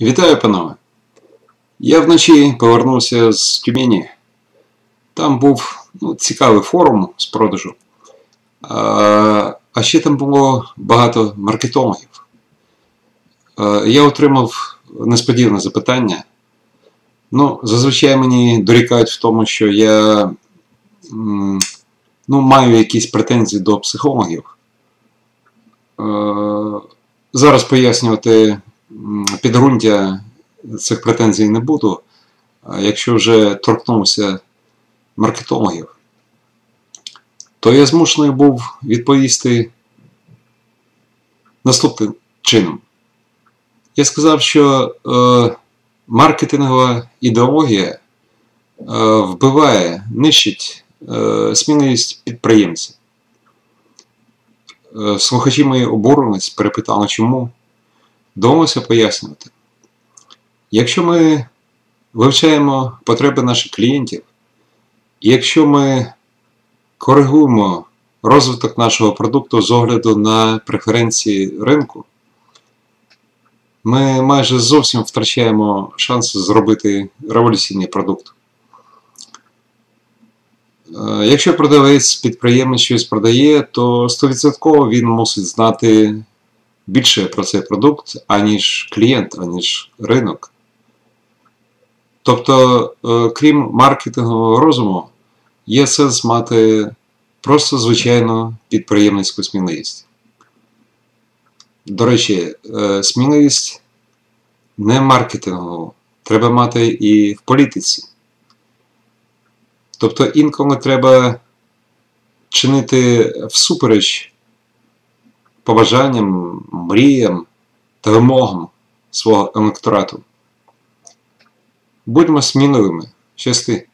Вітаю, панове! Я вночі повернувся з Тюмені. Там був ну, цікавий форум з продажу. А, а ще там було багато маркетологів. Я отримав несподіване запитання. Ну, зазвичай мені дорікають в тому, що я ну, маю якісь претензії до психологів. Зараз пояснювати підґрунтя цих претензій не буду. Якщо вже торкнувся маркетологів, то я змушений був відповісти наступним чином. Я сказав, що е, маркетингова ідеологія е, вбиває, нищить е, сміливість підприємця. Е, слухачі мої обурились, перепитали, чому. Довелося пояснювати. Якщо ми вивчаємо потреби наших клієнтів, якщо ми коригуємо розвиток нашого продукту з огляду на преференції ринку, ми майже зовсім втрачаємо шанс зробити революційний продукт. Е, Якщо продавець підприємець щось продає, то 100% він мусить знати більше про цей продукт, аніж клієнт, аніж ринок. Тобто, е, крім маркетингового розуму, є сенс мати просто звичайну підприємницьку сміливість. До речі, е, сміливість не маркетингову, треба мати і в політиці. Тобто інколи треба чинити всупереч побажанням, мріям та вимогам свого електорату. Будьмо сміливими. Щасти!